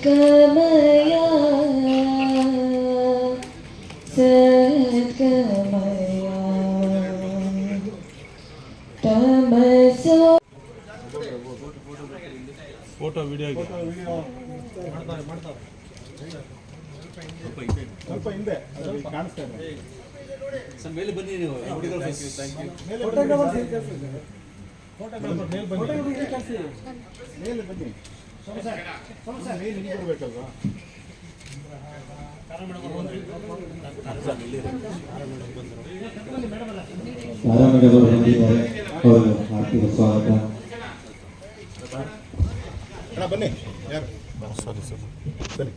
ಸದ್ಗಮಯ ಸದ್ಗಮಯ ತಮಸೋ photo video ಮಾಡ್ತಾರೆ ಮಾಡ್ತಾರೆ ಸ್ವಲ್ಪ ಹಿಂದೆ ಸರ್ ಮೇಲೆ ಬನ್ನಿ ನೀವು ಮೇಲೆ ಬನ್ನಿ ಮೇಲೆ ಬನ್ನಿ ಆರಾಮಿಗೆಲ್ಲರೂ ಬಂದಿದ್ದಾರೆ ಹೌದು ಆರ್ಥಿಕ ಸ್ವಾಗತ ಬನ್ನಿ ಯಾರು ಸಾರಿ ಸರ್. ಬನ್ನಿ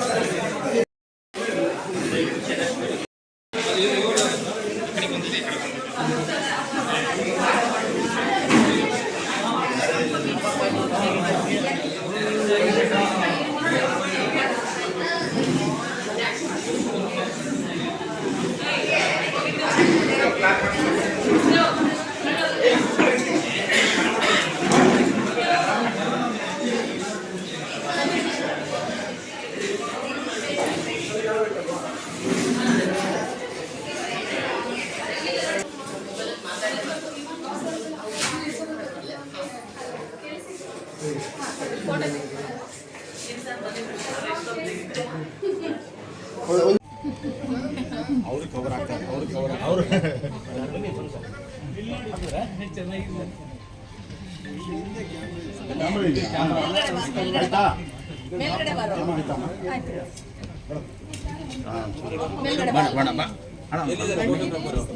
ಅವ್ರಿಗೆ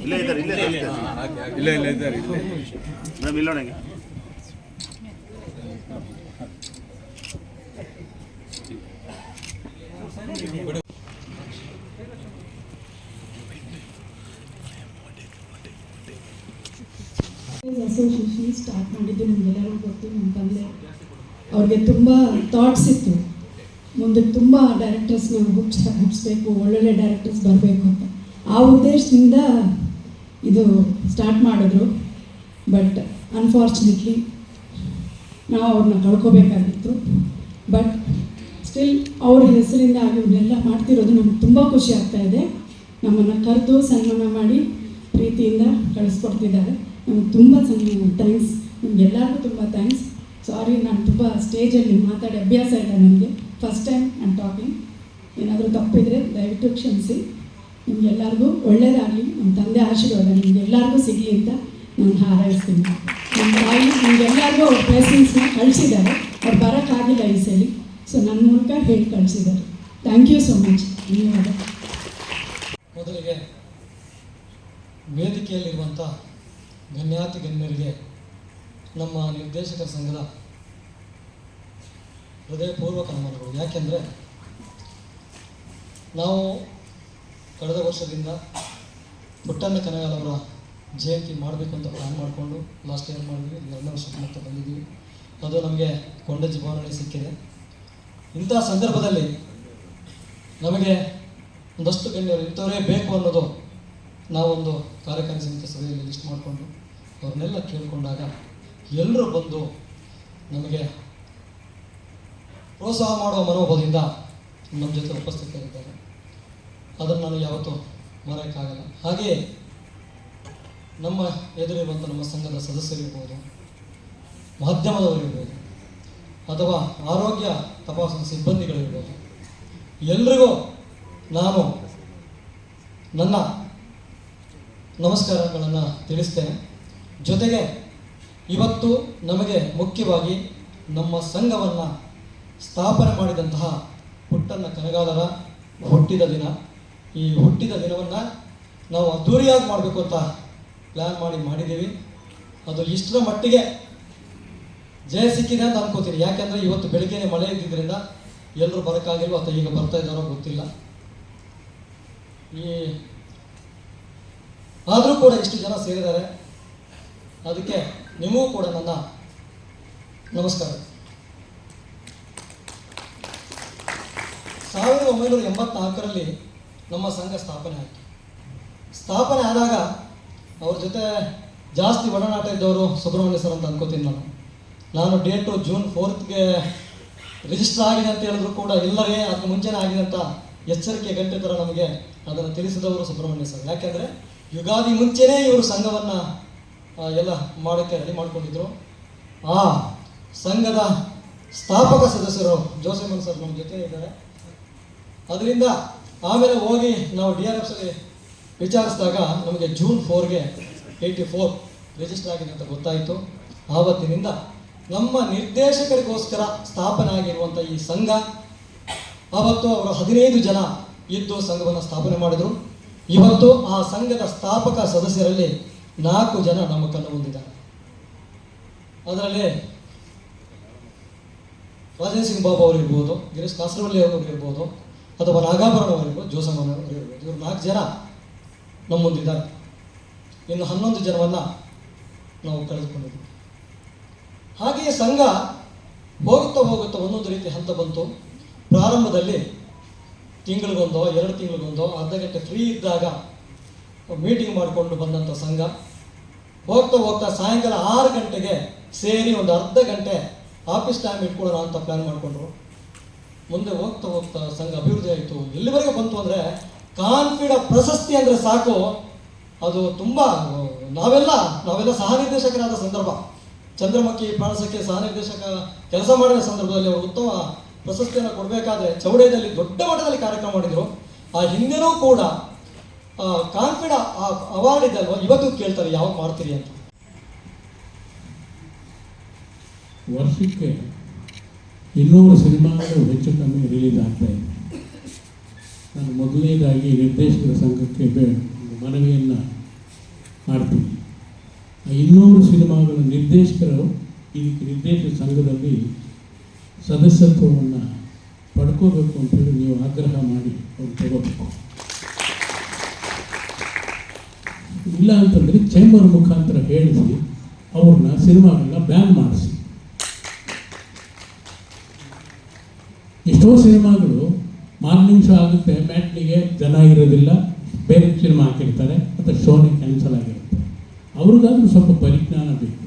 ಇಲ್ಲೇ ಇದ್ದಾರೆ ಇಲ್ಲೇ ಇಲ್ಲ ಇಲ್ಲ ಇದ್ದಾರೆ ಮೇಡಮ್ ಇಲ್ಲ ನನಗೆ ಅಸೋಸಿಯೇಷನ್ ಸ್ಟಾರ್ಟ್ ಮಾಡಿದ್ದು ನಿಮಗೆಲ್ಲರಿಗೂ ಗೊತ್ತು ನಮ್ಮ ತಂದೆ. ಅವ್ರಿಗೆ ತುಂಬ ಥಾಟ್ಸ್ ಇತ್ತು. ಮುಂದೆ ತುಂಬ ಡೈರೆಕ್ಟರ್ಸ್ ನಾವು ಹುಚ್ಚ ಹುಚ್ಚಬೇಕು ಒಳ್ಳೊಳ್ಳೆ ಡೈರೆಕ್ಟರ್ಸ್ ಬರಬೇಕು ಅಂತ. ಆ ಉದ್ದೇಶದಿಂದ ಇದು ಸ್ಟಾರ್ಟ್ ಮಾಡಿದ್ರು. ಬಟ್ ಅನ್ಫಾರ್ಚುನೇಟ್ಲಿ ನಾವು ಅವ್ರನ್ನ ಕಳ್ಕೊಬೇಕಾಗಿತ್ತು. ಬಟ್ ಸ್ಟಿಲ್ ಅವ್ರ ಹೆಸರಿಂದ ಇವನ್ನೆಲ್ಲ ಮಾಡ್ತಿರೋದು ನಮ್ಗೆ ತುಂಬ ಖುಷಿ ಆಗ್ತಾ ಇದೆ. ನಮ್ಮನ್ನು ಕರೆದು ಸನ್ಮಾನ ಮಾಡಿ ಪ್ರೀತಿಯಿಂದ ಕಳಿಸ್ಕೊಡ್ತಿದ್ದಾರೆ. ನಮ್ಗೆ ತುಂಬ ಸಣ್ಣ ಥ್ಯಾಂಕ್ಸ್ ನಿಮ್ಗೆಲ್ಲರಿಗೂ ತುಂಬ ಥ್ಯಾಂಕ್ಸ್ ಸಾರಿ ನಾನು ತುಂಬ ಸ್ಟೇಜಲ್ಲಿ ಮಾತಾಡಿ ಅಭ್ಯಾಸ ಇಲ್ಲ ನನಗೆ. ಫಸ್ಟ್ ಟೈಮ್ ಆ್ಯಂಡ್ ಟಾಕಿಂಗ್ ಏನಾದರೂ ತಪ್ಪಿದರೆ ದಯವಿಟ್ಟು ಕ್ಷಮಿಸಿ. ನಿಮಗೆಲ್ಲರಿಗೂ ಒಳ್ಳೆಯದಾಗಲಿ ನಮ್ಮ ತಂದೆ ಆಶೀರ್ವಾದ ನಿಮಗೆಲ್ಲರಿಗೂ ಸಿಗಲಿ ಅಂತ ನಾನು ಹಾರೈಸ್ತೀನಿ. ನಮ್ಮ ತಾಯಿ ನಿಮಗೆಲ್ಲರಿಗೂ ಅವ್ರ ಬ್ಲೆಸ್ಸಿಂಗ್ಸ್ನ ಕಳಿಸಿದ್ದಾರೆ. ಅವ್ರು ಬರೋಕ್ಕಾಗಿಲ್ಲ ಈ ಸಲ. ಸೊ ನನ್ನ ಮೂಲಕ ಹೇಳಿ ಕಳಿಸಿದ್ದಾರೆ. ಥ್ಯಾಂಕ್ ಯು ಸೋ ಮಚ್ ಧನ್ಯವಾದ. ಮೊದಲಿಗೆ ವೇದಿಕೆಯಲ್ಲಿರುವಂಥ ಗಣ್ಯಾತಿ ಗಣ್ಯರಿಗೆ ನಮ್ಮ ನಿರ್ದೇಶಕ ಸಂಘದ ಹೃದಯಪೂರ್ವಕ ನಮನಗಳು. ಯಾಕೆಂದರೆ ನಾವು ಕಳೆದ ವರ್ಷದಿಂದ ಪುಟ್ಟಣ್ಣ ಕನಗಾಲ್ ಅವರ ಜಯಂತಿ ಮಾಡಬೇಕು ಅಂತ ಪ್ಲ್ಯಾನ್ ಮಾಡಿಕೊಂಡು ಲಾಸ್ಟ್ ಇಯರ್ ಮಾಡಿದ್ವಿ. ಎರಡನೇ ವರ್ಷಕ್ಕೆ ಮತ್ತೆ ಬಂದಿದ್ದೀವಿ. ಅದು ನಮಗೆ ಕೊಂಡಜ್ಜಿ ಭವನದಲ್ಲಿ ಸಿಕ್ಕಿದೆ. ಇಂಥ ಸಂದರ್ಭದಲ್ಲಿ ನಮಗೆ ಒಂದಷ್ಟು ಗಣ್ಯರು, ಇಂಥವರೇ ಬೇಕು ಅನ್ನೋದು ನಾವೊಂದು ಕಾರ್ಯಕ್ರಮ ಸಮಿತಿ ಸಭೆಯಲ್ಲಿ ಲಿಸ್ಟ್ ಮಾಡಿಕೊಂಡು ಅವ್ರನ್ನೆಲ್ಲ ಕೇಳಿಕೊಂಡಾಗ ಎಲ್ಲರೂ ಬಂದು ನಮಗೆ ಪ್ರೋತ್ಸಾಹ ಮಾಡುವ ಮನೋಭಾವದಿಂದ ನಮ್ಮ ಜೊತೆ ಉಪಸ್ಥಿತರಿದ್ದಾರೆ. ಅದನ್ನು ನಾನು ಯಾವತ್ತೂ ಮರೆಯೋಕ್ಕಾಗಲ್ಲ. ಹಾಗೆಯೇ ನಮ್ಮ ಎದುರಿರುವಂಥ ನಮ್ಮ ಸಂಘದ ಸದಸ್ಯರಿರ್ಬೋದು, ಮಾಧ್ಯಮದವರಿರ್ಬೋದು, ಅಥವಾ ಆರೋಗ್ಯ ತಪಾಸಣಾ ಸಿಬ್ಬಂದಿಗಳಿರ್ಬೋದು, ಎಲ್ರಿಗೂ ನಾನು ನನ್ನ ನಮಸ್ಕಾರಗಳನ್ನು ತಿಳಿಸ್ತೇನೆ. ಜೊತೆಗೆ ಇವತ್ತು ನಮಗೆ ಮುಖ್ಯವಾಗಿ ನಮ್ಮ ಸಂಘವನ್ನು ಸ್ಥಾಪನೆ ಮಾಡಿದಂತಹ ಹುಟ್ಟನ್ನು ಕನಗಾಲರ ಹುಟ್ಟಿದ ದಿನ. ಈ ಹುಟ್ಟಿದ ದಿನವನ್ನು ನಾವು ಅದ್ದೂರಿಯಾಗಿ ಮಾಡಬೇಕು ಅಂತ ಪ್ಲ್ಯಾನ್ ಮಾಡಿ ಮಾಡಿದ್ದೀವಿ. ಅದು ಇಷ್ಟರ ಮಟ್ಟಿಗೆ ಜಯ ಸಿಕ್ಕಿದೆ ಅಂತ ಅನ್ಕೋತೀನಿ. ಯಾಕೆಂದರೆ ಇವತ್ತು ಬೆಳಿಗ್ಗೆನೆ ಮಳೆ ಇದ್ದಿದ್ದರಿಂದ ಎಲ್ಲರೂ ಬರೋಕ್ಕಾಗಿಲ್ವೋ ಅಥವಾ ಈಗ ಬರ್ತಾ ಇದ್ದಾರೋ ಗೊತ್ತಿಲ್ಲ. ಈ ಆದರೂ ಕೂಡ ಇಷ್ಟು ಜನ ಸೇರಿದ್ದಾರೆ. ಅದಕ್ಕೆ ನಿಮಗೂ ಕೂಡ ನನ್ನ ನಮಸ್ಕಾರ ಸಾವಿರದ ಒಂಬೈನೂರ ಎಂಬತ್ನಾಲ್ಕರಲ್ಲಿ ನಮ್ಮ ಸಂಘ ಸ್ಥಾಪನೆ ಆಯಿತು. ಸ್ಥಾಪನೆ ಆದಾಗ ಅವ್ರ ಜೊತೆ ಜಾಸ್ತಿ ಒಡನಾಟ ಇದ್ದವರು ಸುಬ್ರಹ್ಮಣ್ಯ ಸರ್ ಅಂತ ಅನ್ಕೋತೀನಿ ನಾನು. ನಾನು ಡೇಟು ಜೂನ್ ಫೋರ್ತ್ಗೆ ರಿಜಿಸ್ಟರ್ ಆಗಿದೆ ಅಂತ ಹೇಳಿದ್ರು ಕೂಡ ಇಲ್ಲವೇ ಅದಕ್ಕೆ ಮುಂಚೆನೇ ಆಗಿದೆ ಅಂತ ಎಚ್ಚರಿಕೆ ಗಂಟೆ ಥರ ನಮಗೆ ಅದನ್ನು ತಿಳಿಸಿದವರು ಸುಬ್ರಹ್ಮಣ್ಯ ಸರ್. ಯಾಕೆಂದರೆ ಯುಗಾದಿ ಮುಂಚೆನೇ ಇವರು ಸಂಘವನ್ನು ಎಲ್ಲ ಮಾಡೋಕ್ಕೆ ರೆಡಿ ಮಾಡಿಕೊಂಡಿದ್ರು. ಆ ಸಂಘದ ಸ್ಥಾಪಕ ಸದಸ್ಯರು ಜೋಸೆಮನ್ ಸರ್ ನಮ್ಮ ಜೊತೆ ಇದ್ದಾರೆ. ಅದರಿಂದ ಆಮೇಲೆ ಹೋಗಿ ನಾವು ಡಿ ಆರ್ ಎಫ್ಸಲ್ಲಿ ವಿಚಾರಿಸಿದಾಗ ನಮಗೆ ಜೂನ್ ಫೋರ್ಗೆ ಏಯ್ಟಿ ಫೋರ್ ರಿಜಿಸ್ಟರ್ ಆಗಿದೆ ಅಂತ ಗೊತ್ತಾಯಿತು. ಆವತ್ತಿನಿಂದ ನಮ್ಮ ನಿರ್ದೇಶಕರಿಗೋಸ್ಕರ ಸ್ಥಾಪನೆ ಆಗಿರುವಂಥ ಈ ಸಂಘ, ಆವತ್ತು ಅವರು ಹದಿನೈದು ಜನ ಇದ್ದು ಸಂಘವನ್ನು ಸ್ಥಾಪನೆ ಮಾಡಿದರು. ಇವತ್ತು ಆ ಸಂಘದ ಸ್ಥಾಪಕ ಸದಸ್ಯರಲ್ಲಿ ನಾಲ್ಕು ಜನ ನಮ್ಮ ಕಣ್ಣು ಹೊಂದಿದ್ದಾರೆ ಅದರಲ್ಲಿ ರಾಜೇಂದ್ರ ಸಿಂಗ್ ಬಾಬು ಅವರಿರ್ಬೋದು ಗಿರೀಶ್ ಕಾಸರವಳ್ಳಿ ಅವರು ಇರ್ಬೋದು ಅಥವಾ ನಾಗಾಭರಣವರೆಗೂ ಅವರು ಇರ್ಬೋದು ಜೋಸಮ್ಮನ ಅವರು ಇರ್ಬೋದು ಇವರು ನಾಲ್ಕು ಜನ ನಮ್ಮ ಮುಂದಿದ್ದಾರೆ ಇನ್ನು ಹನ್ನೊಂದು ಜನವನ್ನು ನಾವು ಕಳೆದುಕೊಂಡಿದ್ದೀವಿ. ಹಾಗೆಯೇ ಸಂಘ ಹೋಗುತ್ತಾ ಹೋಗುತ್ತಾ ಒಂದೊಂದು ರೀತಿ ಹಂತ ಬಂತು. ಪ್ರಾರಂಭದಲ್ಲಿ ತಿಂಗಳಿಗೊಂದೋ, ಎರಡು ತಿಂಗಳಿಗೊಂದೋ ಅರ್ಧ ಗಂಟೆ ಫ್ರೀ ಇದ್ದಾಗ ಮೀಟಿಂಗ್ ಮಾಡಿಕೊಂಡು ಬಂದಂಥ ಸಂಘ. ಹೋಗ್ತಾ ಹೋಗ್ತಾ ಸಾಯಂಕಾಲ ಆರು ಗಂಟೆಗೆ ಸೇರಿ ಒಂದು ಅರ್ಧ ಗಂಟೆ ಆಫೀಸ್ ಟೈಮ್ ಇಟ್ಕೊಳ್ಳೋಣ ಅಂತ ಪ್ಲ್ಯಾನ್ ಮಾಡಿಕೊಂಡ್ರು. ಮುಂದೆ ಹೋಗ್ತಾ ಹೋಗ್ತಾ ಸಂಘ ಅಭಿವೃದ್ಧಿ ಆಯಿತು. ಎಲ್ಲಿವರೆಗೆ ಬಂತು ಅಂದರೆ ಕಾನ್ಫಿಡ ಪ್ರಶಸ್ತಿ ಅಂದರೆ ಸಾಕು. ಅದು ತುಂಬ, ನಾವೆಲ್ಲ ನಾವೆಲ್ಲ ಸಹ ನಿರ್ದೇಶಕರಾದ ಸಂದರ್ಭ. ಚಂದ್ರಮುಖಿ ಪ್ರಾಣಸಕ್ಕೆ ಸಹ ನಿರ್ದೇಶಕ ಕೆಲಸ ಮಾಡಿದ ಸಂದರ್ಭದಲ್ಲಿ ಅವರು ಉತ್ತಮ ಪ್ರಶಸ್ತಿಯನ್ನು ಕೊಡಬೇಕಾದ್ರೆ ಚೌಡೆಯಲ್ಲಿ ದೊಡ್ಡ ಮಟ್ಟದಲ್ಲಿ ಕಾರ್ಯಕ್ರಮ ಮಾಡಿದರು. ಆ ಹಿಂದೆನೂ ಕೂಡ ಕಾನ್ಫಿಡ ಅವಾರ್ಡ್ ಇದಲ್ವ ಇವತ್ತು ಕೇಳ್ತಾರೆ, ಯಾವಾಗ ಮಾಡ್ತೀರಿ ಅಂತ. ವರ್ಷಕ್ಕೆ ಇನ್ನೂರು ಸಿನಿಮಾಗಳು ಹೆಚ್ಚು ಕಮ್ಮಿ ರಿಲೀಸ್ ಆಗ್ತಾ ಇದೆ. ನಾನು ಮೊದಲನೇದಾಗಿ ನಿರ್ದೇಶಕರ ಸಂಘಕ್ಕೆ ಮನವಿಯನ್ನು ಮಾಡ್ತೀನಿ. ಆ ಇನ್ನೂರು ಸಿನಿಮಾಗಳ ನಿರ್ದೇಶಕರು, ಈ ನಿರ್ದೇಶಕ ಸಂಘದಲ್ಲಿ ಸದಸ್ಯತ್ವವನ್ನು ಪಡ್ಕೋಬೇಕು ಅಂತೇಳಿ ನೀವು ಆಗ್ರಹ ಮಾಡಿ ಅವ್ರು ತಗೋಬೇಕು. ಇಲ್ಲ ಅಂತಂದರೆ ಚೇಂಬರ್ ಮುಖಾಂತರ ಹೇಳಿಸಿ ಅವ್ರನ್ನ ಸಿನಿಮಾಗಳನ್ನ ಬ್ಯಾನ್ ಮಾಡಿಸಿ. ಎಷ್ಟೋ ಸಿನಿಮಾಗಳು ಮಾರ್ನಿಂಗ್ ನಿಮಿಷ ಆಗುತ್ತೆ, ಮ್ಯಾಟ್ನಿಗೆ ಜನ ಇರೋದಿಲ್ಲ, ಬೇರೆ ಸಿನಿಮಾ ಹಾಕಿರ್ತಾರೆ, ಮತ್ತು ಶೋನೇ ಕ್ಯಾನ್ಸಲ್ ಆಗಿರುತ್ತೆ. ಅವ್ರಿಗಾದ್ರೂ ಸ್ವಲ್ಪ ಪರಿಜ್ಞಾನ ಬೇಕು.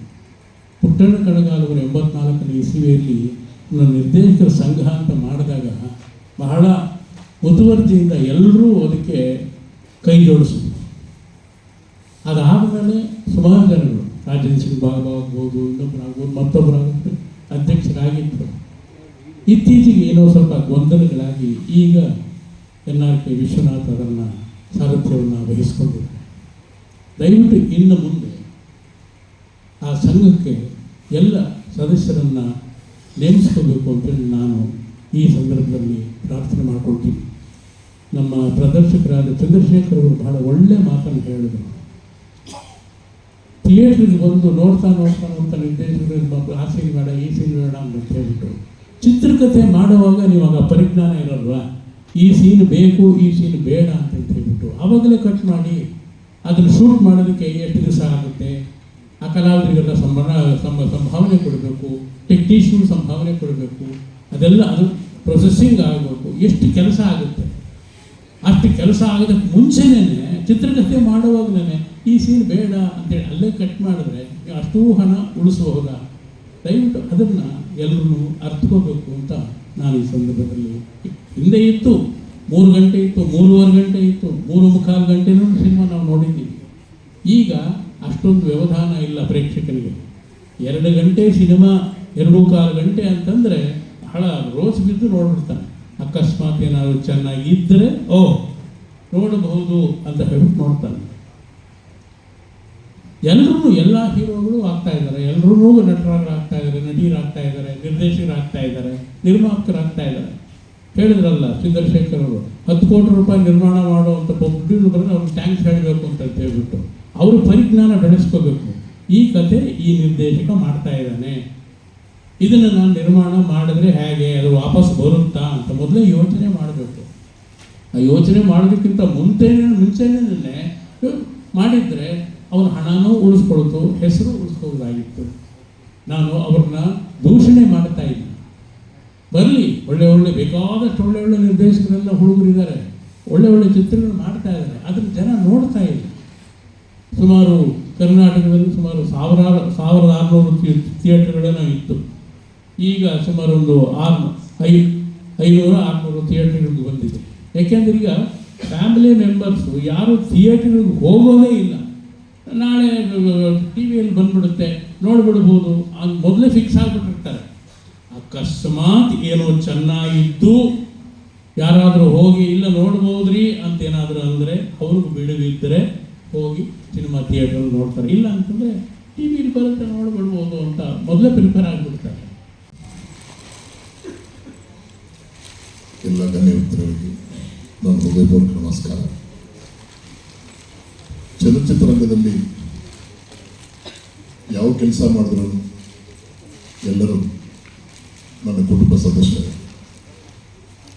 ಪುಟ್ಟಣ್ಣ ಕಣಗಾಲವರು ಎಂಬತ್ನಾಲ್ಕನೇ ಇಸವಿಯಲ್ಲಿ ನಿರ್ದೇಶಕರ ಸಂಘ ಅಂತ ಮಾಡಿದಾಗ ಬಹಳ ಮುತುವರ್ಜಿಯಿಂದ ಎಲ್ಲರೂ ಅದಕ್ಕೆ ಕೈ ಜೋಡಿಸಿದ್ರು. ಅದಾದಮೇಲೆ ಸುಮಾರು ಜನಗಳು ರಾಜೇಂದ್ರ ಸಿಂಗ್ ಬಾಬಾ ಆಗ್ಬೋದು ಇನ್ನೊಬ್ಬರಾಗ್ಬೋದು ಮತ್ತೊಬ್ಬರಾಗ್ಬೋದು ಅಧ್ಯಕ್ಷರಾಗಿದ್ದರು. ಇತ್ತೀಚೆಗೆ ಏನೋ ಸ್ವಲ್ಪ ಗೊಂದಲಗಳಾಗಿ ಈಗ ಎನ್ ಆರ್ ಕೆ ವಿಶ್ವನಾಥ್ ಅದನ್ನು ಸಾರಥ್ಯವನ್ನು ವಹಿಸ್ಕೊಂಡಿದ್ದಾರೆ ದಯವಿಟ್ಟು ಇನ್ನು ಮುಂದೆ ಆ ಸಂಘಕ್ಕೆ ಎಲ್ಲ ಸದಸ್ಯರನ್ನು ನೇಮಿಸ್ಕೋಬೇಕು ಅಂತೇಳಿ ನಾನು ಈ ಸಂದರ್ಭದಲ್ಲಿ ಪ್ರಾರ್ಥನೆ ಮಾಡ್ಕೊಳ್ತೀನಿ. ನಮ್ಮ ಪ್ರದರ್ಶಕರಾದ ಚಂದ್ರಶೇಖರ್ ಅವರು ಬಹಳ ಒಳ್ಳೆಯ ಮಾತನ್ನು ಹೇಳಿದರು. ಥಿಯೇಟ್ರಿಗೆ ಬಂದು ನೋಡ್ತಾ ನೋಡ್ತಾ ನೋಡ್ತಾ ನಿರ್ದೇಶಕರು ಆ ಸೀನ್ ಬೇಡ, ಈ ಸೀನ್ ಬೇಡ ಅಂತ ಹೇಳ್ಬಿಟ್ಟು ಚಿತ್ರಕಥೆ ಮಾಡುವಾಗ ನೀವಾಗ ಪರಿಜ್ಞಾನ ಇರಲ್ವಾ? ಈ ಸೀನ್ ಬೇಕು, ಈ ಸೀನ್ ಬೇಡ ಅಂತ ಹೇಳ್ಬಿಟ್ಟು ಆವಾಗಲೇ ಕಟ್ ಮಾಡಿ ಅದನ್ನು ಶೂಟ್ ಮಾಡೋದಕ್ಕೆ ಎಷ್ಟು ದಿವಸ ಆಗುತ್ತೆ? ಆ ಕಲಾವಿದರಿಗೆಲ್ಲ ಸಂಬಳ ಸಂಭ, ಸಂಭಾವನೆ ಕೊಡಬೇಕು ಟೆಕ್ನಿಷಿಯನ್ ಸಂಭಾವನೆ ಕೊಡಬೇಕು, ಅದೆಲ್ಲ ಅದು ಪ್ರೊಸೆಸಿಂಗ್ ಆಗಬೇಕು. ಎಷ್ಟು ಕೆಲಸ ಆಗುತ್ತೆ? ಅಷ್ಟು ಕೆಲಸ ಆಗೋದಕ್ಕೆ ಮುಂಚೆನೇ ಚಿತ್ರಕಥೆ ಮಾಡುವಾಗಲೇ ಈ ಸೀನ್ ಬೇಡ ಅಂತೇಳಿ ಅಲ್ಲೇ ಕಟ್ ಮಾಡಿದ್ರೆ ಅಷ್ಟೂ ಹಣ ಉಳಿಸಬಹುದಾ? ದಯವಿಟ್ಟು ಅದನ್ನು ಎಲ್ಲರೂ ಅರ್ಥಕೋಬೇಕು ಅಂತ ನಾನು ಈ ಸಂದರ್ಭದಲ್ಲಿ ಹಿಂದೆ ಇತ್ತು. ಮೂರು ಗಂಟೆ ಇತ್ತು, ಮೂರುವರೆ ಗಂಟೆ ಇತ್ತು, ಮೂರು ಮುಕ್ಕಾಲು ಗಂಟೆನೂ ಸಿನಿಮಾ ನಾವು ನೋಡಿದ್ದೀವಿ ಈಗ ಅಷ್ಟೊಂದು ವ್ಯವಧಾನ ಇಲ್ಲ ಪ್ರೇಕ್ಷಕರಿಗೆ ಎರಡು ಗಂಟೆ ಸಿನಿಮಾ, ಎರಡು ಕಾಲು ಗಂಟೆ ಅಂತಂದರೆ ಬಹಳ ರೋಸ್ ಬಿದ್ದು ನೋಡ್ಬಿಡ್ತಾನೆ. ಅಕಸ್ಮಾತ್ ಏನಾದರೂ ಚೆನ್ನಾಗಿದ್ದರೆ ಓ ನೋಡಬಹುದು ಅಂತ ಹೇಳ್ಬಿಟ್ಟು ನೋಡ್ತಾನೆ. ಎಲ್ಲರೂ ಎಲ್ಲ ಹೀರೋಗಳು ಆಗ್ತಾ ಇದ್ದಾರೆ. ಎಲ್ಲರೂ ನಟರಾಗ್ತಾ ಇದ್ದಾರೆ, ನಟೀರಾಗ್ತಾ ಇದ್ದಾರೆ, ನಿರ್ದೇಶಕರಾಗ್ತಾ ಇದ್ದಾರೆ, ನಿರ್ಮಾಪಕರಾಗ್ತಾ ಇದ್ದಾರೆ. ಹೇಳಿದ್ರಲ್ಲ ಚಂದ್ರಶೇಖರ್ ಅವರು ಹತ್ತು ಕೋಟಿ ರೂಪಾಯಿ ನಿರ್ಮಾಣ ಮಾಡುವಂಥ ಪ್ರೊಡ್ಯೂಸರ್ ಬಂದರೆ ಅವ್ರಿಗೆ ಥ್ಯಾಂಕ್ಸ್ ಹೇಳಬೇಕು ಅಂತ ಹೇಳ್ಬಿಟ್ಟು ಅವರು ಪರಿಜ್ಞಾನ ಬೆಳೆಸ್ಕೋಬೇಕು. ಈ ಕತೆ ಈ ನಿರ್ದೇಶಕ ಮಾಡ್ತಾ ಇದ್ದಾನೆ. ಇದನ್ನು ನಾನು ನಿರ್ಮಾಣ ಮಾಡಿದ್ರೆ ಹೇಗೆ, ಅದು ವಾಪಸ್ ಬರುತ್ತಾ ಅಂತ ಮೊದಲೇ ಯೋಚನೆ ಮಾಡಬೇಕು. ಆ ಯೋಚನೆ ಮಾಡೋದಕ್ಕಿಂತ ಮುಂಚೆ ಮುಂಚೆನೇ ಮಾಡಿದರೆ ಅವನ ಹಣನೂ ಉಳಿಸ್ಕೊಳ್ತು, ಹೆಸರು ಉಳಿಸ್ಕೊಳ್ಳೋದಾಗಿತ್ತು ನಾನು ಅವ್ರನ್ನ ದೂಷಣೆ ಮಾಡ್ತಾ ಇದ್ದೀನಿ ಬರಲಿ, ಒಳ್ಳೆ ಒಳ್ಳೆ ಬೇಕಾದಷ್ಟು ಒಳ್ಳೆ ಒಳ್ಳೆ ನಿರ್ದೇಶಕರೆಲ್ಲ ಹುಡುಗರಿದ್ದಾರೆ. ಒಳ್ಳೆ ಒಳ್ಳೆ ಚಿತ್ರಗಳು ಮಾಡ್ತಾ ಇದ್ದಾರೆ. ಅದನ್ನು ಜನ ನೋಡ್ತಾ ಇಲ್ಲ. ಸುಮಾರು ಕರ್ನಾಟಕದಲ್ಲಿ ಸುಮಾರು ಸಾವಿರಾರು, ಸಾವಿರದ ಆರುನೂರು ಥಿಯೇಟರ್ಗಳೇನೋ ಇತ್ತು ಈಗ ಸುಮಾರು ಒಂದು ಆರು, ಐ, ಐನೂರು ಆರುನೂರು ಥಿಯೇಟರ್ಗಳಿಗೆ ಬಂದಿದೆ. ಯಾಕೆಂದ್ರೆ ಈಗ ಫ್ಯಾಮಿಲಿ ಮೆಂಬರ್ಸು ಯಾರು ಥಿಯೇಟರ್ಗೆ ಹೋಗೋದೇ ಇಲ್ಲ. ನಾಳೆ ಟಿ ವಿಯಲ್ಲಿ ಬಂದ್ಬಿಡುತ್ತೆ, ನೋಡ್ಬಿಡ್ಬೋದು. ಅದು ಮೊದಲೇ ಫಿಕ್ಸ್ ಆಗಿಬಿಟ್ಟಿರ್ತಾರೆ. ಅಕಸ್ಮಾತ್ ಏನೋ ಚೆನ್ನಾಗಿದ್ದು, ಯಾರಾದರೂ ಹೋಗಿ, ಇಲ್ಲ ನೋಡ್ಬೋದ್ರಿ ಅಂತ ಏನಾದರೂ ಅಂದರೆ ಅವ್ರಿಗೂ ಬಿಡುವಿದ್ದರೆ ಹೋಗಿ ಸಿನಿಮಾ ಥಿಯೇಟರ್ ನೋಡ್ತಾರೆ. ಇಲ್ಲ ಅಂತಂದರೆ ಟಿ ವಿಲಿ ಬರುತ್ತೆ, ನೋಡ್ಬಿಡ್ಬೋದು ಅಂತ ಮೊದಲೇ ಪ್ರಿಪೇರ್ ಆಗಿಬಿಡ್ತಾರೆ. ಎಲ್ಲ ಧನ್ಯವಾದಗಳಿಗೆ ನಮಸ್ಕಾರ. ಚಲನಚಿತ್ರರಂಗದಲ್ಲಿ ಯಾವ ಕೆಲಸ ಮಾಡಿದ್ರು ಎಲ್ಲರೂ ನನ್ನ ಕುಟುಂಬ ಸದಸ್ಯರು.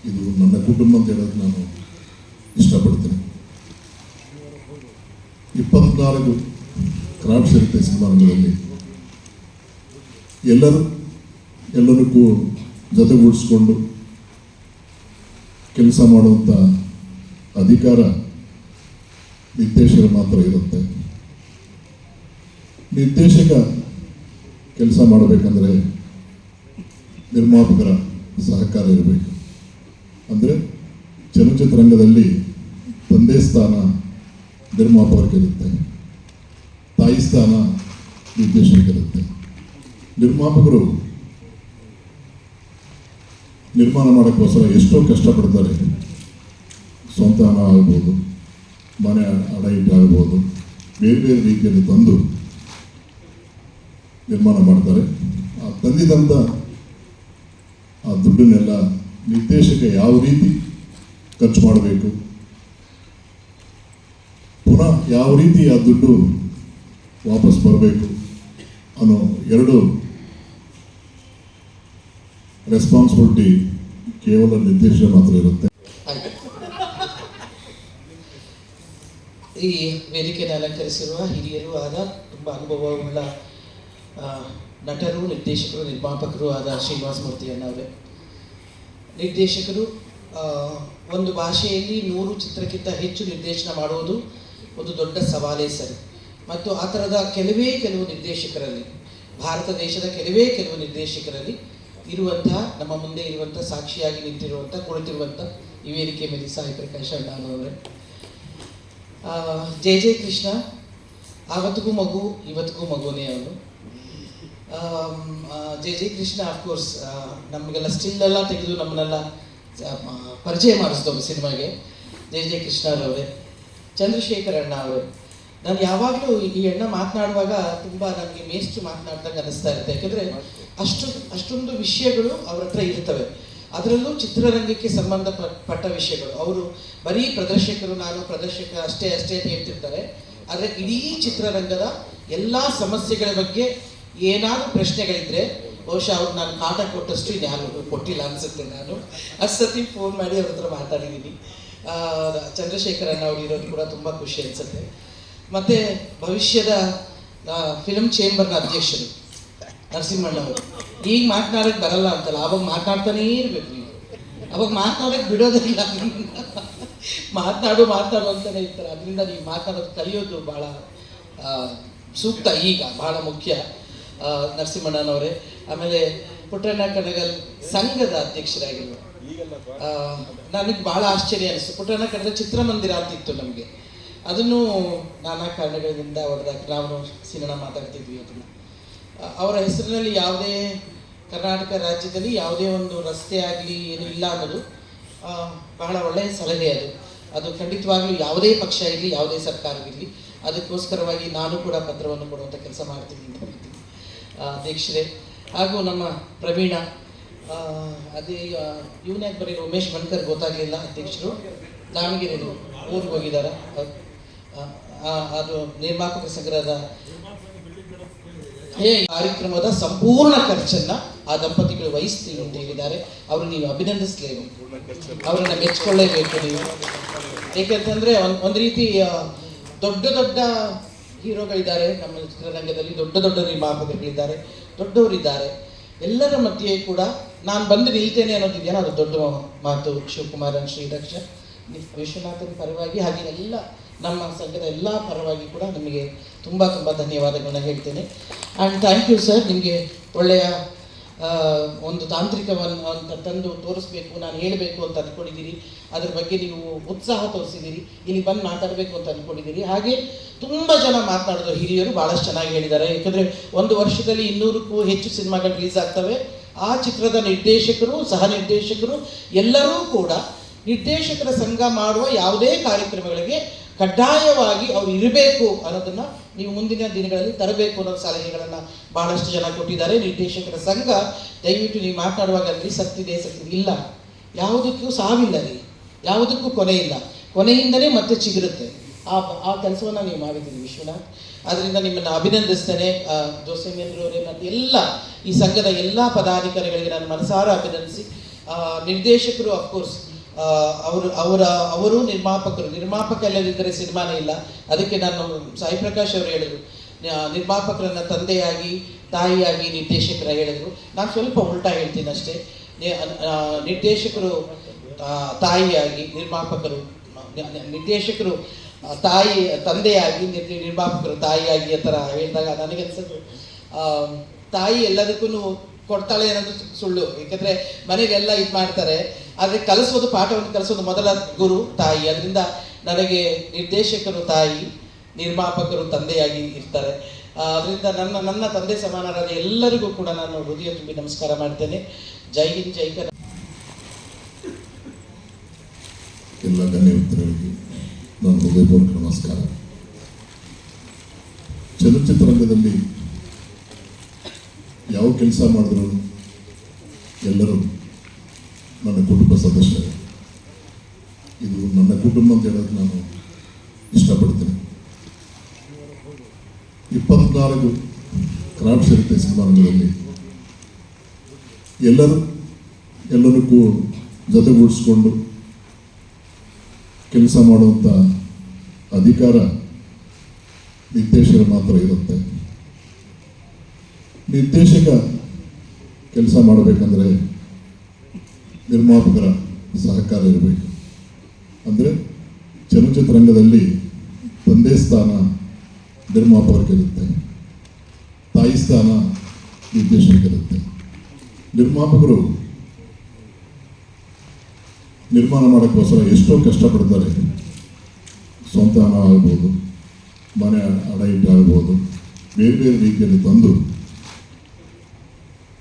ಇದು ನನ್ನ ಕುಟುಂಬ ಅಂತ ಹೇಳೋದು ನಾನು ಇಷ್ಟಪಡ್ತೇನೆ. ಇಪ್ಪತ್ನಾಲ್ಕು ಕ್ರಾಫ್ಟ್ಸ್ ಇರುತ್ತೆ ಸಿನಿಮಾ ರಂಗದಲ್ಲಿ ಎಲ್ಲರೂ ಎಲ್ಲರಿಗೂ ಜೊತೆಗೂಡಿಸ್ಕೊಂಡು ಕೆಲಸ ಮಾಡುವಂಥ ಅಧಿಕಾರ ನಿರ್ದೇಶಕರ ಮಾತ್ರ ಇರುತ್ತೆ. ನಿರ್ದೇಶಕ ಕೆಲಸ ಮಾಡಬೇಕಂದ್ರೆ ನಿರ್ಮಾಪಕರ ಸಹಕಾರ ಇರಬೇಕು. ಅಂದರೆ ಚಲನಚಿತ್ರರಂಗದಲ್ಲಿ ತಂದೆ ಸ್ಥಾನ ನಿರ್ಮಾಪಕರಿಗಿರುತ್ತೆ. ತಾಯಿ ಸ್ಥಾನ ನಿರ್ದೇಶಕರಿರುತ್ತೆ ನಿರ್ಮಾಪಕರು ನಿರ್ಮಾಣ ಮಾಡೋಕ್ಕೋಸ್ಕರ ಎಷ್ಟೋ ಕಷ್ಟಪಡ್ತಾರೆ. ಸ್ವಂತ ಹಣ ಆಗ್ಬೋದು. ಮನೆ ಹಣ ಇಟ್ಟಾಗಬಹುದು ಬೇರೆ ಬೇರೆ ರೀತಿಯಲ್ಲಿ ತಂದು ನಿರ್ಮಾಣ ಮಾಡ್ತಾರೆ. ಆ ತಂದಿದಂಥ ಆ ದುಡ್ಡನ್ನೆಲ್ಲ ನಿರ್ದೇಶಕ ಯಾವ ರೀತಿ ಖರ್ಚು ಮಾಡಬೇಕು? ಪುನಃ ಯಾವ ರೀತಿ ಆ ದುಡ್ಡು ವಾಪಸ್ ಬರಬೇಕು ಅನ್ನೋ ಎರಡು ರೆಸ್ಪಾನ್ಸಿಬಿಲಿಟಿ ಕೇವಲ ನಿರ್ದೇಶಕ ಮಾತ್ರ ಇರುತ್ತೆ ಆಯ್ತು. ಈ ವೇದಿಕೆಯನ್ನು ಅಲಂಕರಿಸಿರುವ ಹಿರಿಯರು ಆದ ತುಂಬ ಅನುಭವವುಳ್ಳ ನಟರು, ನಿರ್ದೇಶಕರು, ನಿರ್ಮಾಪಕರು ಆದ ಶ್ರೀನಿವಾಸ ಮೂರ್ತಿಯನ್ನವರೇ ನಿರ್ದೇಶಕರು ಒಂದು ಭಾಷೆಯಲ್ಲಿ ನೂರು ಚಿತ್ರಕ್ಕಿಂತ ಹೆಚ್ಚು ನಿರ್ದೇಶನ ಮಾಡುವುದು ಒಂದು ದೊಡ್ಡ ಸವಾಲೇ ಸರಿ. ಮತ್ತು ಆ ಥರದ ಕೆಲವೇ ಕೆಲವು ನಿರ್ದೇಶಕರಲ್ಲಿ, ಭಾರತ ದೇಶದ ಕೆಲವೇ ಕೆಲವು ನಿರ್ದೇಶಕರಲ್ಲಿ ಇರುವಂತಹ ನಮ್ಮ ಮುಂದೆ ಇರುವಂಥ ಸಾಕ್ಷಿಯಾಗಿ ನಿಂತಿರುವಂಥ, ಕುಳಿತಿರುವಂಥ ಈ ವೇದಿಕೆ ಮೇಲೆ ಸಾಯಿ ಪ್ರಕಾಶ್ ಅಣ್ಣನವರೇ ಜೆ ಜೆ ಕೃಷ್ಣ ಆವತ್ತಿಗೂ ಮಗು, ಇವತ್ತಿಗೂ ಮಗುನೇ ಅವನು. J J Krishna of course ನಮಗೆಲ್ಲ ಸ್ಟಿಲ್ ಎಲ್ಲ ತೆಗೆದು ನಮ್ಮನ್ನೆಲ್ಲ ಪರಿಚಯ ಮಾಡಿಸಿದವರು ಸಿನಿಮಾಗೆ. ಜೆ ಜೆ ಕೃಷ್ಣರವರೇ, ಚಂದ್ರಶೇಖರ್ ಅಣ್ಣ ಅವರೇ. ನಾನು ಯಾವಾಗಲೂ ಈ ಅಣ್ಣ ಮಾತನಾಡುವಾಗ ತುಂಬ ನನಗೆ ಮೇಷ್ಟು ಮಾತನಾಡ್ದಂಗೆ ಅನಿಸ್ತಾ ಇರುತ್ತೆ. ಯಾಕಂದರೆ ಅಷ್ಟು, ಅಷ್ಟೊಂದು ವಿಷಯಗಳು ಅವ್ರ ಹತ್ರ ಇರ್ತವೆ. ಅದರಲ್ಲೂ ಚಿತ್ರರಂಗಕ್ಕೆ ಸಂಬಂಧಪಟ್ಟ ವಿಷಯಗಳು. ಅವರು ಬರೀ ಪ್ರದರ್ಶಕರು, ನಾನು ಪ್ರದರ್ಶಕ ಅಷ್ಟೇ ಅಷ್ಟೇ ಅಂತ ಹೇಳ್ತಿರ್ತಾರೆ. ಆದರೆ ಇಡೀ ಚಿತ್ರರಂಗದ ಎಲ್ಲ ಸಮಸ್ಯೆಗಳ ಬಗ್ಗೆ ಏನಾದರೂ ಪ್ರಶ್ನೆಗಳಿದ್ರೆ ಬಹುಶಃ ಅವ್ರು ನಾನು ಕಾಟ ಕೊಟ್ಟಷ್ಟು ಇನ್ಯಾರು ಕೊಟ್ಟಿಲ್ಲ ಅನ್ಸುತ್ತೆ ನಾನು. ಅಷ್ಟು ಸತಿ ಫೋನ್ ಮಾಡಿ ಅವ್ರ ಹತ್ರ ಮಾತಾಡಿದ್ದೀನಿ ಚಂದ್ರಶೇಖರ್ ಅಣ್ಣ ಅವ್ರು ಇರೋದು ಕೂಡ ತುಂಬ ಖುಷಿ ಅನಿಸುತ್ತೆ. ಮತ್ತು ಭವಿಷ್ಯದ ಫಿಲಮ್ ಚೇಂಬರ್ನ ಅಧ್ಯಕ್ಷರು. ನರಸಿಂಹಣ್ಣ ಅವರು ಈಗ ಮಾತನಾಡಕ್ಕೆ ಬರಲ್ಲ ಅಂತಲ್ಲ, ಅವಾಗ ಮಾತನಾಡ್ತಾನೇ ಇರಬೇಕು ನೀವು. ಅವಾಗ ಮಾತನಾಡಕ್ಕೆ ಬಿಡೋದಿಲ್ಲ. ಮಾತನಾಡು ಮಾತಾಡು ಅಂತಲೇ ಇರ್ತಾರೆ. ಅದರಿಂದ ನೀವು ಮಾತಾಡೋದು ಕಲಿಯೋದು ಭಾಳ ಸೂಕ್ತ ಈಗ ಬಹಳ ಮುಖ್ಯ ನರಸಿಂಹಣ್ಣನವರೇ. ಆಮೇಲೆ ಪುಟ್ಟಣ್ಣ ಕಣಗಲ್ ಸಂಘದ ಅಧ್ಯಕ್ಷರಾಗಿರುವ ನನಗೆ ಭಾಳ ಆಶ್ಚರ್ಯ ಅನಿಸ್ತು. ಪುಟ್ಟಣ್ಣ ಕಣಗಲ್ ಚಿತ್ರಮಂದಿರ ಅಂತಿತ್ತು ನಮಗೆ. ಅದನ್ನು ನಾನಾ ಕಾರಣಗಳಿಂದ ಹೊಡೆದಾಗ ನಾವು ಸಿನಿಮಾ ಮಾತಾಡ್ತಿದ್ವಿ ಅದನ್ನು. ಅವರ ಹೆಸರಿನಲ್ಲಿ ಯಾವುದೇ ಕರ್ನಾಟಕ ರಾಜ್ಯದಲ್ಲಿ ಯಾವುದೇ ಒಂದು ರಸ್ತೆ ಆಗಲಿ ಏನು ಇಲ್ಲ ಅನ್ನೋದು ಬಹಳ ಒಳ್ಳೆಯ ಸಲಹೆ ಅದು. ಅದು ಖಂಡಿತವಾಗಲೂ ಯಾವುದೇ ಪಕ್ಷ ಇರಲಿ, ಯಾವುದೇ ಸರ್ಕಾರವಿರಲಿ ಅದಕ್ಕೋಸ್ಕರವಾಗಿ ನಾನು ಕೂಡ ಪತ್ರವನ್ನು ಕೊಡುವಂಥ ಕೆಲಸ ಮಾಡ್ತೀನಿ ಅಂತ ಹೇಳ್ತೀನಿ. ಅಧ್ಯಕ್ಷರೇ ಹಾಗೂ ನಮ್ಮ ಪ್ರವೀಣ ಅದೇ ಇವನೇ ಬರೀ ಉಮೇಶ್ ಬನ್ಕರ್ ಗೊತ್ತಾಗಲಿಲ್ಲ ಅಧ್ಯಕ್ಷರು? ದಾವಣಗೆರೆ ಊರಿಗೆ ಹೋಗಿದ್ದಾರೆ? ಅದು ನಿರ್ಮಾಪಕ ಸಂಗ್ರಹದ ಈ ಕಾರ್ಯಕ್ರಮದ ಸಂಪೂರ್ಣ ಖರ್ಚನ್ನ ಆ ದಂಪತಿಗಳು ವಹಿಸ್ತೀವಿ ಅಂತ ಹೇಳಿದ್ದಾರೆ. ಅವರು ನೀವು ಅಭಿನಂದಿಸಲೇಬೇಕು. ಅವರನ್ನ ಮೆಚ್ಕೊಳ್ಳೇಬೇಕು ನೀವು. ಏಕೆಂತಂದ್ರೆ ಒಂದ್ ರೀತಿ ದೊಡ್ಡ ದೊಡ್ಡ ಹೀರೋಗಳಿದ್ದಾರೆ. ನಮ್ಮ ಚಿತ್ರರಂಗದಲ್ಲಿ ದೊಡ್ಡ ದೊಡ್ಡ ನಿರ್ಮಾಪಕರಿದ್ದಾರೆ, ದೊಡ್ಡವರಿದ್ದಾರೆ. ಎಲ್ಲರ ಮಧ್ಯೆ ಕೂಡ ನಾನು ಬಂದು ನಿಲ್ತೇನೆ ಅನ್ನೋದಿದೆಯಲ್ಲ ಅದು ದೊಡ್ಡ ಮಾತು ಶಿವಕುಮಾರನ್ ಶ್ರೀರಕ್ಷ. ವಿಶ್ವನಾಥನ ಪರವಾಗಿ ಹಾಗೆ ಎಲ್ಲ ನಮ್ಮ ಸಂಘದ ಎಲ್ಲ ಪರವಾಗಿ ಕೂಡ ನಿಮಗೆ ತುಂಬ ತುಂಬ ಧನ್ಯವಾದಗಳನ್ನ ಹೇಳ್ತೇನೆ. ಆ್ಯಂಡ್ ಥ್ಯಾಂಕ್ ಯು ಸರ್ ನಿಮಗೆ ಒಳ್ಳೆಯ ಒಂದು ತಾಂತ್ರಿಕವನ್ನು ಅಂತ ತಂದು ತೋರಿಸ್ಬೇಕು, ನಾನು ಹೇಳಬೇಕು ಅಂತ ಅಂದ್ಕೊಂಡಿದ್ದೀರಿ ಅದ್ರ ಬಗ್ಗೆ ನೀವು ಉತ್ಸಾಹ ತೋರಿಸಿದ್ದೀರಿ ಇಲ್ಲಿ ಬಂದು ಮಾತಾಡಬೇಕು ಅಂತ ಅಂದ್ಕೊಂಡಿದ್ದೀರಿ ಹಾಗೆ ತುಂಬ ಜನ ಮಾತನಾಡಿದ್ರು ಹಿರಿಯರು ಭಾಳಷ್ಟು ಚೆನ್ನಾಗಿ ಹೇಳಿದ್ದಾರೆ. ಯಾಕಂದರೆ ಒಂದು ವರ್ಷದಲ್ಲಿ ಇನ್ನೂರಕ್ಕೂ ಹೆಚ್ಚು ಸಿನಿಮಾಗಳು ರಿಲೀಸ್ ಆಗ್ತವೆ. ಆ ಚಿತ್ರದ ನಿರ್ದೇಶಕರು, ಸಹ ನಿರ್ದೇಶಕರು ಎಲ್ಲರೂ ಕೂಡ ನಿರ್ದೇಶಕರ ಸಂಘ ಮಾಡುವ ಯಾವುದೇ ಕಾರ್ಯಕ್ರಮಗಳಿಗೆ ಕಡ್ಡಾಯವಾಗಿ ಅವ್ರು ಇರಬೇಕು ಅನ್ನೋದನ್ನ ನೀವು ಮುಂದಿನ ದಿನಗಳಲ್ಲಿ ತರಬೇಕು ಅನ್ನೋ ಸಲಹೆಗಳನ್ನು ಬಹಳಷ್ಟು ಜನ ಕೊಟ್ಟಿದ್ದಾರೆ. ನಿರ್ದೇಶಕರ ಸಂಘ ದಯವಿಟ್ಟು ನೀವು ಮಾತನಾಡುವಾಗ ಅಲ್ಲಿ ಸತ್ತಿದೆ ಸತ್ತಿದೆ ಇಲ್ಲ. ಯಾವುದಕ್ಕೂ ಸಾವಿಲ್ಲ ರೀ ಯಾವುದಕ್ಕೂ ಕೊನೆ ಇಲ್ಲ. ಕೊನೆಯಿಂದಲೇ ಮತ್ತೆ ಚಿಗುರುತ್ತೆ. ಆ ಆ ಕೆಲಸವನ್ನು ನೀವು ಮಾಡಿದ್ದೀರಿ ವಿಶ್ವನಾಥ್. ಅದರಿಂದ ನಿಮ್ಮನ್ನು ಅಭಿನಂದಿಸ್ತೇನೆ. ಆ, ಜೋಸೆಮೇಂದ್ರವರೇ ಮತ್ತು ಎಲ್ಲ ಈ ಸಂಘದ ಎಲ್ಲ ಪದಾಧಿಕಾರಿಗಳಿಗೆ ನಾನು ಮನಸಾರ ಅಭಿನಂದಿಸಿ. ನಿರ್ದೇಶಕರು ಅಫ್ಕೋರ್ಸ್ ಅವರು, ಅವರ, ಅವರು ನಿರ್ಮಾಪಕರು. ನಿರ್ಮಾಪಕ ಇಲ್ಲದಿದ್ದರೆ ಸಿನಿಮಾನೇ ಇಲ್ಲ. ಅದಕ್ಕೆ ನಾನು ಸಾಯಿ ಪ್ರಕಾಶ್ ಅವರು ಹೇಳಿದರು. ನಿರ್ಮಾಪಕರನ್ನ ತಂದೆಯಾಗಿ, ತಾಯಿಯಾಗಿ ನಿರ್ದೇಶಕರ ಹೇಳಿದರು. ನಾನು ಸ್ವಲ್ಪ ಉಲ್ಟಾ ಹೇಳ್ತೀನಿ ಅಷ್ಟೇ. ನಿರ್ದೇಶಕರು ತಾಯಿಯಾಗಿ ನಿರ್ಮಾಪಕರು ನಿರ್ದೇಶಕರು ತಾಯಿ, ತಂದೆಯಾಗಿ ನಿರ್- ನಿರ್ಮಾಪಕರು ತಾಯಿಯಾಗಿ ಆ ಥರ ಹೇಳಿದಾಗ ನನಗೆ ಅನ್ಸುತ್ತೆ ತಾಯಿ ಎಲ್ಲದಕ್ಕೂ ಕೊಡ್ತಾಳೆ ಅನ್ನೋದು ಸುಳ್ಳು. ಯಾಕಂದರೆ ಮನೆಗೆಲ್ಲ ಇದು ಮಾಡ್ತಾರೆ ಆದರೆ ಕಲಿಸೋದು ಪಾಠವನ್ನು ಕಲಿಸೋದು ಮೊದಲ ಗುರು ತಾಯಿ. ಅದರಿಂದ ನನಗೆ ನಿರ್ದೇಶಕರು ತಾಯಿ, ನಿರ್ಮಾಪಕರು ತಂದೆಯಾಗಿ ಇರ್ತಾರೆ. ಅದರಿಂದ ನನ್ನ ನನ್ನ ತಂದೆ ಸಮಾನರಾದ ಎಲ್ಲರಿಗೂ ಕೂಡ ನಾನು ಹೃದಯ ತುಂಬಿ ನಮಸ್ಕಾರ ಮಾಡ್ತೇನೆ. ಜೈ ಹಿಂದ್, ಜೈ ಕರ್ನಾಟಕ. ಎಲ್ಲ ಗಣ್ಯ ನನ್ನ ಹೃದಯಪೂರ್ವಕ ನಮಸ್ಕಾರ. ಚಲನಚಿತ್ರರಂಗದಲ್ಲಿ ಯಾವ ಕೆಲಸ ಮಾಡಿದ್ರು ಎಲ್ಲರೂ? ನನ್ನ ಕುಟುಂಬ ಸದಸ್ಯರು. ಇದು ನನ್ನ ಕುಟುಂಬ ಅಂತ ಹೇಳೋದು ನಾನು ಇಷ್ಟಪಡ್ತೀನಿ. ಇಪ್ಪತ್ನಾಲ್ಕು ಕ್ರಾಫ್ಟ್ಸ್ ಇರುತ್ತೆ ಸಿನಿಮಾಗಳಲ್ಲಿ ಎಲ್ಲರೂ ಎಲ್ಲರಿಗೂ ಜೊತೆಗೂಡಿಸ್ಕೊಂಡು ಕೆಲಸ ಮಾಡುವಂಥ ಅಧಿಕಾರ ನಿರ್ದೇಶಕರ ಮಾತ್ರ ಇರುತ್ತೆ. ನಿರ್ದೇಶಕ ಕೆಲಸ ಮಾಡಬೇಕಂದ್ರೆ ನಿರ್ಮಾಪಕರ ಸಹಕಾರ ಇರಬೇಕು. ಅಂದರೆ ಚಲನಚಿತ್ರರಂಗದಲ್ಲಿ ತಂದೆ ಸ್ಥಾನ ನಿರ್ಮಾಪಕರಿಗಿರುತ್ತೆ ತಾಯಿ ಸ್ಥಾನ ನಿರ್ದೇಶಕರಿರುತ್ತೆ ನಿರ್ಮಾಪಕರು ನಿರ್ಮಾಣ ಮಾಡೋಕ್ಕೋಸ್ಕರ ಎಷ್ಟೋ ಕಷ್ಟಪಡ್ತಾರೆ. ಸ್ವಂತ ಹಣ ಆಗ್ಬೋದು, ಮನೆ ಹಣ ಇಟ್ಟು ಆಗ್ಬೋದು, ಬೇರೆ ಬೇರೆ ರೀತಿಯಲ್ಲಿ ತಂದು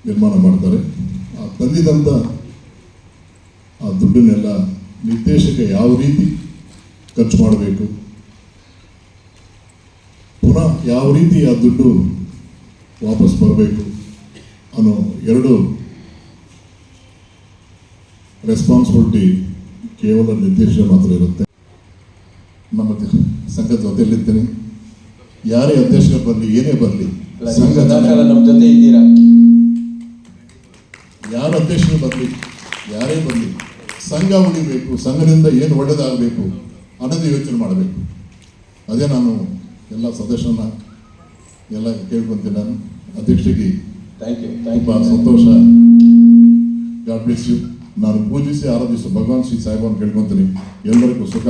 ನಿರ್ಮಾಣ ಮಾಡ್ತಾರೆ. ಆ ತಂದಿದಂಥ ಆ ದುಡ್ಡನ್ನೆಲ್ಲ ನಿರ್ದೇಶಕ ಯಾವ ರೀತಿ ಖರ್ಚು ಮಾಡಬೇಕು? ಪುನಃ ಯಾವ ರೀತಿ ಆ ದುಡ್ಡು ವಾಪಸ್ ಬರಬೇಕು ಅನ್ನೋ ಎರಡು ರೆಸ್ಪಾನ್ಸಿಬಿಲಿಟಿ ಕೇವಲ ನಿರ್ದೇಶಕ ಮಾತ್ರ ಇರುತ್ತೆ. ನಮ್ಮ ಸಂಘ ಸಂಘದ ಜೊತೆಯಲ್ಲಿದ್ದೇನೆ ಯಾರೇ ಅಧ್ಯಕ್ಷರು ಬರಲಿ ಏನೇ ಬರಲಿ ಸಂಘ ನಮ್ಮ ಜೊತೆ ಇದ್ದೀರಾ? ಯಾರ ಅಧ್ಯಕ್ಷರು ಬರಲಿ ಸಂಘ ಉಳಿಬೇಕು ಸಂಘದಿಂದ ಏನು ಒಳ್ಳೆಯದಾಗಬೇಕು ಅನ್ನೋದು ಯೋಚನೆ ಮಾಡಬೇಕು. ಅದೇ ನಾನು ಎಲ್ಲ ಸದಸ್ಯರನ್ನ ಎಲ್ಲ ಕೇಳ್ಕೊಂತೀನಿ ನಾನು. ಅಧ್ಯಕ್ಷರಿಗೆ ಥ್ಯಾಂಕ್ ಯು ಥ್ಯಾಂಕ್ ತುಂಬ ಯು ಸಂತೋಷ. ಗಾಡ್ ಬ್ಲೆಸ್ ಯು ನಾನು ಪೂಜಿಸಿ ಆರಾಧಿಸು ಭಗವಾನ್ ಶ್ರೀ ಸಾಯಿಬಾಬನ್ ಕೇಳ್ಕೊಂತೀನಿ. ಎಲ್ಲರಿಗೂ ಸುಖ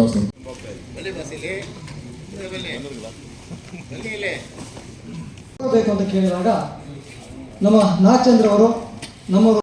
ಬೇಕು ಅಂತ ಕೇಳಿದಾಗ ನಮ್ಮ ನಾಗಚಂದ್ರ ಅವರು ನಮ್ಮವರು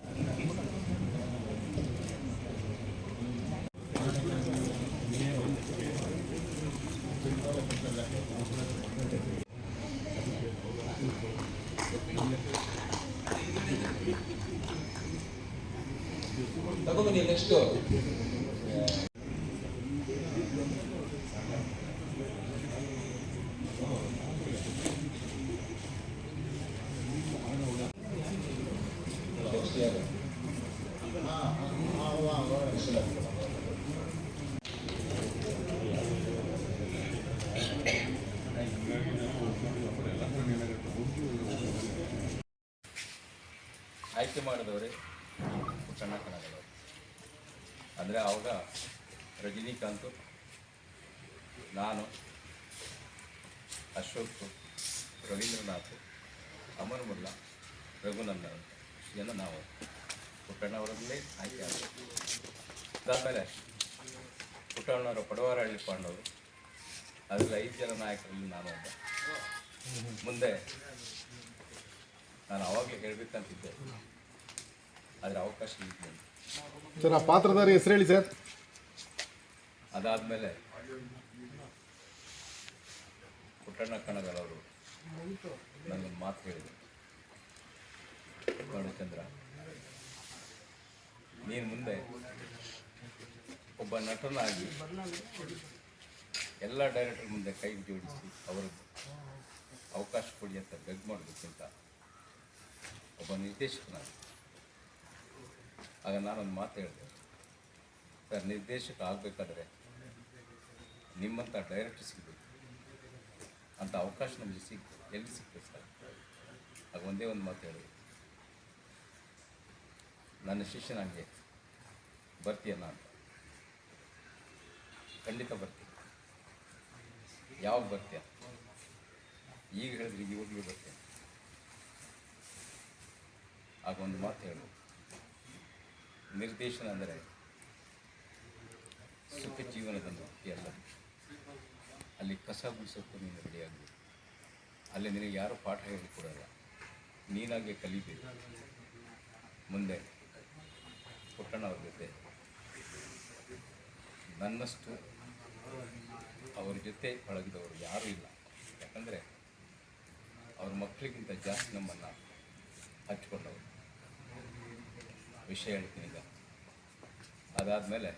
ಆಯ್ಕೆ ಮಾಡಿದವರೇ ಪುಟ್ಟಣ್ಣ ಕಣಗಳವರು ಅಂದರೆ ಆವಾಗ ರಜನಿಕಾಂತ್ ನಾನು ಅಶೋಕ್ ರವೀಂದ್ರನಾಥ್ ಅಮರ್ ಮುಲ್ಲಾ ರಘುನಂದನ್ ಜನ ನಾವು ಪುಟ್ಟಣ್ಣವರಲ್ಲೇ ಆಯ್ಕೆ ಆಗಬೇಕು ಅದಾದಮೇಲೆ ಪುಟ್ಟಣ್ಣವರು ಪಡವಾರಹಳ್ಳಿ ಪಾಂಡವರು. ಅದರಲ್ಲಿ ಐದು ಜನ ನಾಯಕರಲ್ಲಿ ನಾನು ಒಬ್ಬ. ಮುಂದೆ ನಾನು ಆವಾಗಲೇ ಹೇಳಬೇಕಂತಿದ್ದೆ. ಆದರೆ ಅವಕಾಶ ಇದೆ ಸರ್ ಆ ಪಾತ್ರಧಾರಿ ಹೆಸರು ಹೇಳಿ ಸರ್? ಅದಾದಮೇಲೆ ಪುಟ್ಟಣ್ಣ ಕಣಗಲವರು ನನ್ನ ಮಾತು ಹೇಳಿದರು. ಚಂದ್ರ ನೀನು ಮುಂದೆ ಒಬ್ಬ ನಟನಾಗಿ ಎಲ್ಲ ಡೈರೆಕ್ಟರ್ ಮುಂದೆ ಕೈ ಜೋಡಿಸಿ ಅವ್ರಿಗೆ ಅವಕಾಶ ಕೊಡಿ ಅಂತ ಬೆಗ್ ಮಾಡಬೇಕಿಂತ ಒಬ್ಬ ನಿರ್ದೇಶಕನಾಗಿ ಆಗ ನಾನೊಂದು ಮಾತು ಹೇಳಿದೆ. ಸರ್, ನಿರ್ದೇಶಕ ಆಗಬೇಕಾದ್ರೆ ನಿಮ್ಮಂಥ ಡೈರೆಕ್ಟರ್ ಸಿಗಬೇಕು. ಅಂತ ಅವಕಾಶ ನಮಗೆ ಸಿಗ್ತದೆ ಎಲ್ಲಿ ಸಿಗ್ತದೆ ಸರ್? ಆಗ ಒಂದೇ ಒಂದು ಮಾತು ಹೇಳಿದೆ. ನನ್ನ ಶಿಷ್ಯನಾಗೆ ಬರ್ತೀಯ ನಾನು? ಖಂಡಿತ ಬರ್ತೀನಿ. ಯಾವಾಗ ಬರ್ತೀಯ? ಈಗ ಹೇಳಿದ್ರೆ ಇವಾಗಲೂ ಬರ್ತೀನಿ. ಆಗ ಒಂದು ಮಾತು ಹೇಳು ನಿರ್ದೇಶನ ಅಂದರೆ ಸುಖ ಜೀವನದ ಎಲ್ಲ ಅಲ್ಲ ಕಸ ಗುಡಿಸೋಕ್ಕೂ ನೀನು ರೆಡಿಯಾಗಬೇಕು ಅಲ್ಲಿ ನಿನಗೆ ಯಾರು ಪಾಠ ಹೇಳಿಕೊಡಲ್ಲ ನೀನಾಗೆ ಕಲಿಬೇಕು. ಮುಂದೆ ಪುಟ್ಟಣ್ಣವ್ರ ಜೊತೆ. ನನ್ನಷ್ಟು ಅವ್ರ ಜೊತೆ ಪಳಗಿದವರು ಯಾರೂ ಇಲ್ಲ. ಯಾಕಂದರೆ ಅವ್ರ ಮಕ್ಕಳಿಗಿಂತ ಜಾಸ್ತಿ ನಮ್ಮನ್ನು ಹಚ್ಕೊಂಡವರು ವಿಷಯ ಹೇಳ್ತೀನಿ ಈಗ. ಅದಾದಮೇಲೆ